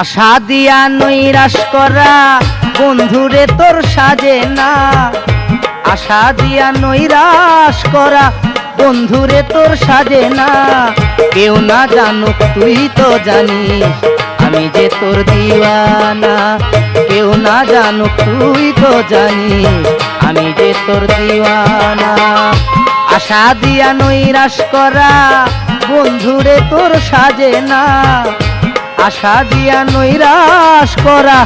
আশা দিয়া নৈরাশ করা, বন্ধুরে তোর সাজে না। আশা দিয়া নৈরাশ করা, বন্ধুরে তোর সাজে না। কেউ না জানুক, তুই তো জানিস, আমি যে তোর দিওয়ানা। কেউ না জানুক, তুই তো জানিস, আমি যে তোর দিওয়ানা। আশা দিয়া নৈরাশ করা, বন্ধুরে তোর সাজে না। আশা দিয়া নৈরাশ করা,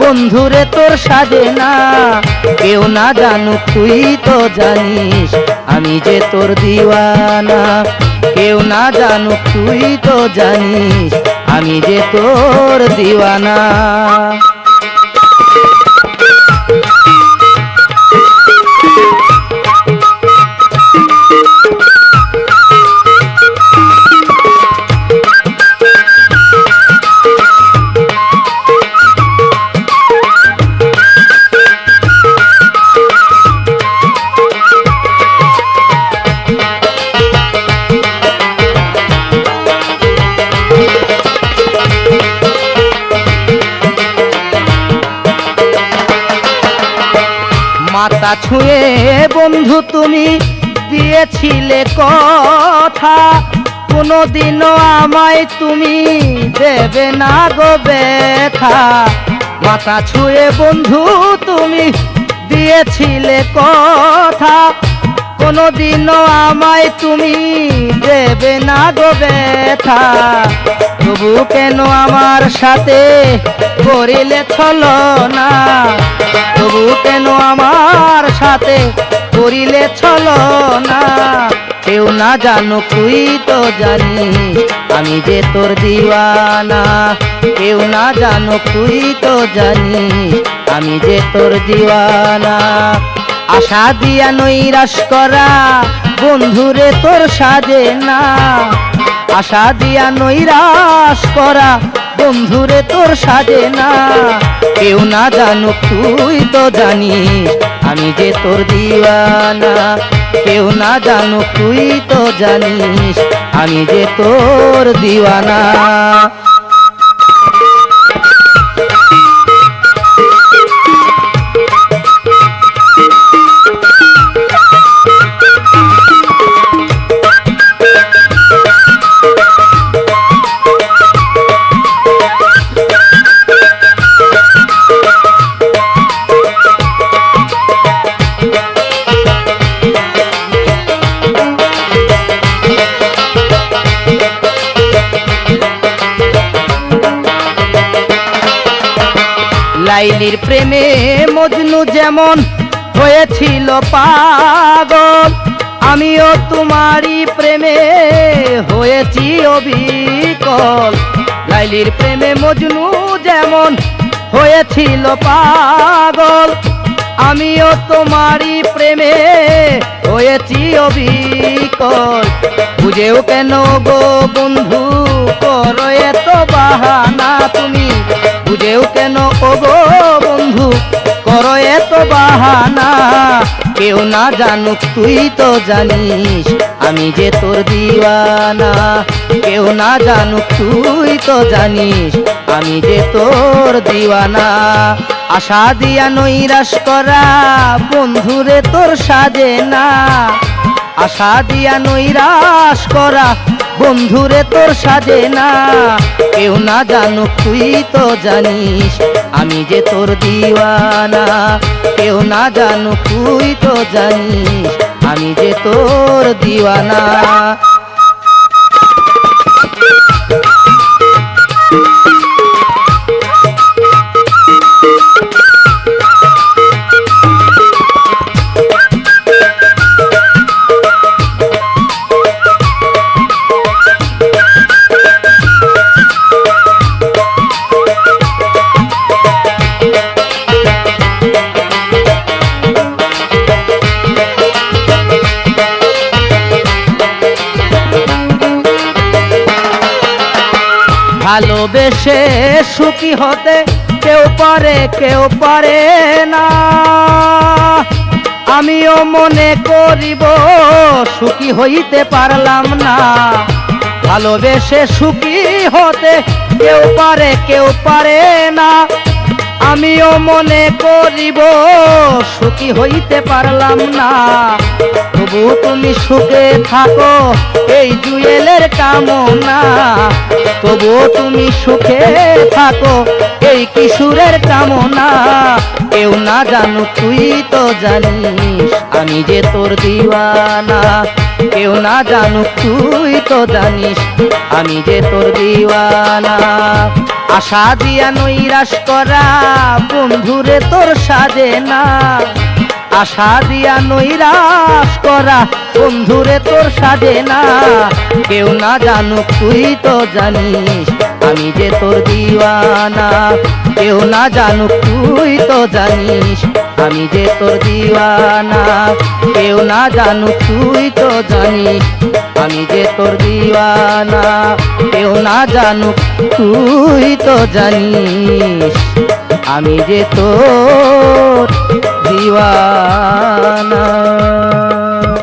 বন্ধুরে তোর সাজে না। কেউ না জানু তুই তো জানিস, আমি যে তোর দিওয়ানা। কেউ না জানু তুই তো জানিস, আমি যে তোর দিওয়ানা। মাথা ছুঁয়ে বন্ধু তুমি দিয়েছিলে কথা। কোনোদিনও আমায় তুমি দেবে না গো ব্যথা। মাথা ছুঁয়ে বন্ধু তুমি দিয়েছিলে কথা। কোনোদিনও আমায় তুমি দেবে না গো ব্যথা। তবু কেন আমার সাথে করিলে ছলো না? তবু কেন আমার সাথে করিলে ছলো না? কেউ না জানো তুই তো জানিস আমি যে তোর দিওয়ানা। কেউ না জানো তুই তো জানিস আমি যে তোর দিওয়ানা। আশা দিয়া নৈরাশ করা, বন্ধুরে তোর সাজে না। আশা দিয়া নৈরাশ করা, বন্ধুরে তোর সাজে না। কেউ না জানুক তুই তো জানিস, আমি যে তোর দিওয়ানা। কেউ না জানুক তুই তো জানিস, আমি যে তোর দিওয়ানা। লাইলির প্রেমে মজনু যেমন হয়েছিল পাগল, আমিও তোমারই প্রেমে হয়েছি অবিকল। লাইলির প্রেমে মজনু যেমন হয়েছিল পাগল, আমিও তোমারই প্রেমে হয়েছি অবিকল। বুঝেও কেন গো বন্ধু, করো এত বাহানা তুমি? বুঝেও কেন? ও গো বন্ধু, করো এত বাহানা। কেউ না জানুক, তুই তো জানিস, আমি যে তোর দিওয়ানা। কেউ না জানুক, তুই তো জানিস, আমি যে তোর দিওয়ানা। আশা দিয়া নৈরাশ করা, বন্ধুরে তোর সাজে না। আশা দিয়া নৈরাশ করা বন্ধুরে তোর সাজে না, কেউ না জানুক তুই তো জানিস আমি যে তোর দিওয়ানা। কেউ না জানুক তুই তো জানিস আমি যে তোর দিওয়ানা। ভালোবেসে সুখী হতে কেউ পারে কেউ পারে না। আমিও মনে করিব, সুখী হইতে পারলাম না। ভালোবেসে সুখী হতে কেউ পারে কেউ পারে না। আমিও মনে করিব, সুখী হইতে পারলাম না। তবু তুমি সুখে থাকো, এই জুয়েলের কামনা। তবু তুমি সুখে থাকো, এই কিশোরের কামনা। কেউ না জানো তুই তো জানিস, আমি যে তোর দিওয়ানা। কেউ না জানো তুই তো জানিস, আমি যে তোর দিওয়ানা। আশা দিয়া নৈরাশ করা, বন্ধুরে তোর সাজে না। আশা দিয়া নৈরাশ করা, বন্ধুরে তোর সাজে না। কেউ না জানুক তুই তো জানিস, আমি যে তোর দিওয়ানা। কেউ না জানুক তুই তো জানিস আমি যে তোর দিওয়ানা, কেউ না জানু তুই তো জানিস আমি যে তোর দিওয়ানা, কেউ না জানু তুই তো জানিস। আমি যে তোর দিওয়ানা।